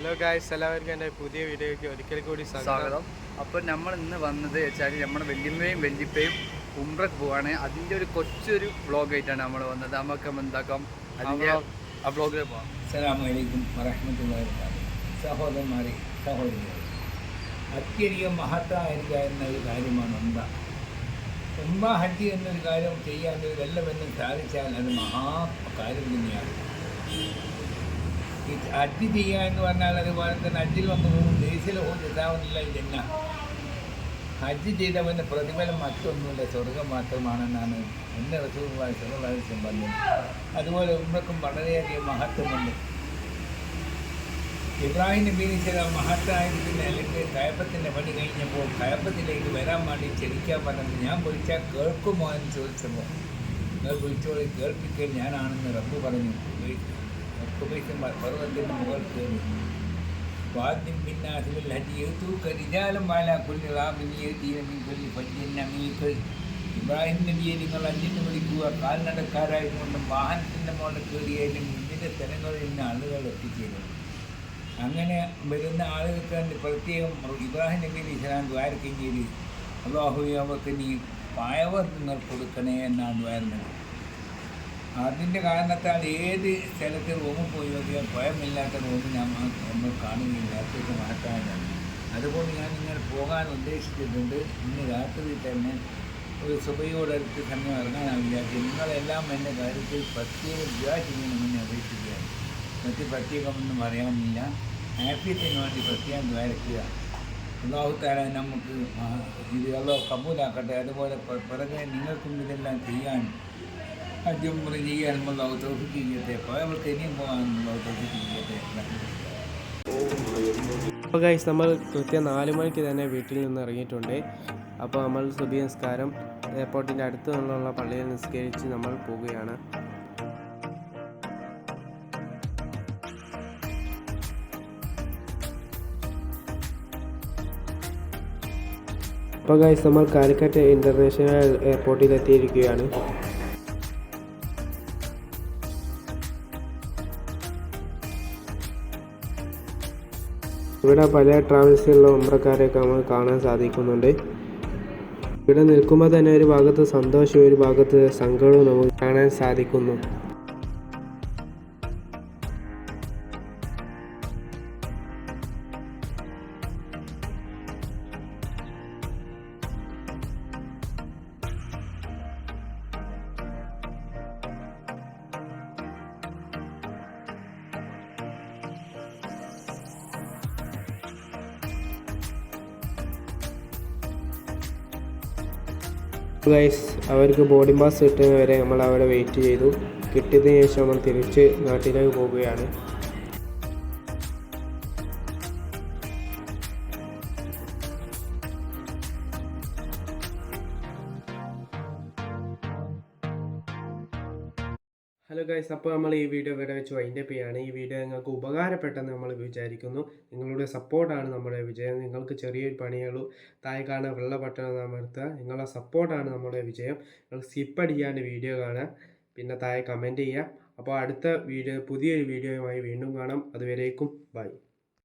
Hello guys എല്ലാവർക്കും എന്റെ പുതിയ വീഡിയോയ്ക്ക് ഒരിക്കൽ കൂടി സ്വാഗതം. അപ്പോൾ നമ്മൾ ഇന്ന് വന്നത് വെച്ചാൽ നമ്മുടെ വല്യമ്മയും വല്യപ്പയും ഉംറക്ക് പോവാണ്. അതിന്റെ ഒരു കൊച്ചൊരു വ്ളോഗ് ആയിട്ടാണ് നമ്മൾ വന്നത്. നമുക്ക് എന്താക്കാം? അതിന്റെ ആ വ്ളോഗിൽ പോവാം. അസ്സലാമലൈക്കും വറഹമത്തുള്ളാഹി സഹോദരന്മാരെ സഹോദരങ്ങൾ അത്യധികം മഹത്തായിരിക്കുന്ന ഒരു കാര്യമാണ് ഉംറ. ഉംറ ഹജ്ജ് എന്നൊരു കാര്യം ചെയ്യാൻ ഒരു വല്ലവെന്നും സാധിച്ചാൽ അത് മഹാ കാര്യം തന്നെയാണ്. ചെയ്യുക എന്ന് പറഞ്ഞാൽ അതുപോലെ തന്നെ ഹജ്ജിൽ വന്നു പോകും. ദേശീയ ഇതാവുന്നില്ല ഇതെന്ന ഹജ്ജ് ചെയ്തവന്റെ പ്രതിഫലം മറ്റൊന്നുമില്ല സ്വർഗം മാത്രമാണെന്നാണ് എന്റെ റസൂർവായ സർവകാര്യം പറഞ്ഞത്. അതുപോലെ ഉമ്മക്കും വളരെയധികം മഹത്വമുണ്ട്. ഇബ്രാഹിം നബി ചില മഹത്തായിരിക്കുന്ന അല്ലെങ്കിൽ കയപ്പത്തിന്റെ പണി കഴിഞ്ഞപ്പോൾ കയപ്പത്തിലേക്ക് വരാൻ വേണ്ടി ക്ഷണിക്കാൻ പറഞ്ഞത് ഞാൻ വിളിച്ചാൽ കേൾക്കുമോ എന്ന് ചോദിച്ചപ്പോൾ നിങ്ങൾ വിളിച്ചോളി കേൾപ്പിക്കൽ ഞാനാണെന്ന് റബ്ബ് പറഞ്ഞു. ഇബ്രാഹിം നബിയെ നിങ്ങൾ അഞ്ചിന് വിളിക്കുക. കാൽനടക്കാരായതുകൊണ്ടും വാഹനത്തിന്റെ മോളിൽ കയറിയാലും വിവിധ സ്ഥലങ്ങളിൽ നിന്ന് ആളുകൾ എത്തിച്ചേരും. അങ്ങനെ വരുന്ന ആളുകൾക്ക് വേണ്ടി പ്രത്യേകം ഇബ്രാഹിം നബി അലി ഇസ്ലാം ദ്വാരക്കെങ്കിൽ അള്ളാഹു അവർക്ക് നീ പായവർ നിങ്ങൾ കൊടുക്കണേ എന്നാണ് ദ്വാരുന്നത് അതിന്റെ കാരണത്താൽ ഏത് സ്ഥലത്ത് റൂമിൽ പോയി നോക്കിയാൽ ഭയമില്ലാത്ത റൂം ഞാൻ നമ്മൾ കാണുകയില്ല അത്രയ്ക്ക് മാറ്റാനാണ് അതുകൊണ്ട് ഞാൻ ഇങ്ങനെ പോകാൻ ഉദ്ദേശിച്ചിട്ടുണ്ട്. ഇന്ന് രാത്രി തന്നെ ഒരു സുബയോടടുത്ത് സമയം ഇറങ്ങാനാണ് വിചാരിച്ചത് നിങ്ങളെല്ലാം എന്റെ കാര്യത്തിൽ പ്രത്യേകം വിചാരിക്കണമെന്ന് അപേക്ഷിക്കുകയാണ്. മറ്റ് പ്രത്യേകമൊന്നും പറയാനില്ല. ഹാപ്പിത്തിന് വേണ്ടി പ്രത്യേകം ദ്വാരക്കുക. അള്ളാഹു താല നമുക്ക് ഇത് അള്ളാഹു കബൂലാക്കട്ടെ. അതുപോലെ പിറകെ നിങ്ങൾക്കും ഇതെല്ലാം ചെയ്യാൻ ചെയ്യാനും അള്ളാഹു തോഫിക്ക് ചെയ്യട്ടെ അപ്പോൾ ഇനിയും ഇനി അള്ളാഹു തോഫിക്ക് ചെയ്യട്ടെ അപ്പോൾ ഗൈസ് നമ്മൾ കൃത്യം നാല് മണിക്ക് തന്നെ വീട്ടിൽ നിന്ന് ഇറങ്ങിയിട്ടുണ്ട്. അപ്പോൾ നമ്മൾ സുബി നിസ്കാരം എയർപോർട്ടിന്റെ അടുത്ത് നിന്നുള്ള പള്ളിയിൽ നിസ്കരിച്ച് നമ്മൾ പോവുകയാണ്. അപ്പോൾ ഗൈസ് നമ്മൾ കാലിക്കറ്റ് ഇന്റർനാഷണൽ എയർപോർട്ടിൽ എത്തിയിരിക്കുകയാണ്. ഇവിടെ പല ട്രാവൽസിലുള്ള ഉമ്രക്കാരെയൊക്കെ നമ്മൾ കാണാൻ സാധിക്കുന്നുണ്ട്. ഇവിടെ നിൽക്കുമ്പോൾ തന്നെ ഒരു ഭാഗത്ത് സന്തോഷവും ഒരു ഭാഗത്ത് സങ്കടവും നമുക്ക് കാണാൻ സാധിക്കുന്നു. ഗൈസ് അവർക്ക് ബോഡി മാസ് കിട്ടുന്നവരെ നമ്മൾ അവിടെ വെയിറ്റ് ചെയ്തു. കിട്ടിയതിന് ശേഷം നമ്മൾ തിരിച്ച് നാട്ടിലേക്ക് പോവുകയാണ്. ഹലോ ഗൈസ് അപ്പോൾ നമ്മൾ ഈ വീഡിയോ ഇവിടെ വെച്ച് വൈൻഡപ്പ് ചെയ്യാണ്. ഈ വീഡിയോ നിങ്ങൾക്ക് ഉപകാരപ്പെട്ടെന്ന് നമ്മൾ വിചാരിക്കുന്നു. നിങ്ങളുടെ സപ്പോർട്ടാണ് നമ്മുടെ വിജയം. നിങ്ങൾക്ക് ചെറിയൊരു പണിയുള്ളൂ താഴെ കാണാൻ വെള്ള ബട്ടൺ അമർത്തുക. നിങ്ങളുടെ സപ്പോർട്ടാണ് നമ്മുടെ വിജയം. നിങ്ങൾ സ്കിപ്പ് അടിക്കാണ്ട് വീഡിയോ കാണുക. പിന്നെ താഴെ കമന്റ് ചെയ്യുക. അപ്പോൾ അടുത്ത വീഡിയോ പുതിയൊരു വീഡിയോയുമായി വീണ്ടും കാണാം. അതുവരേക്കും ബൈ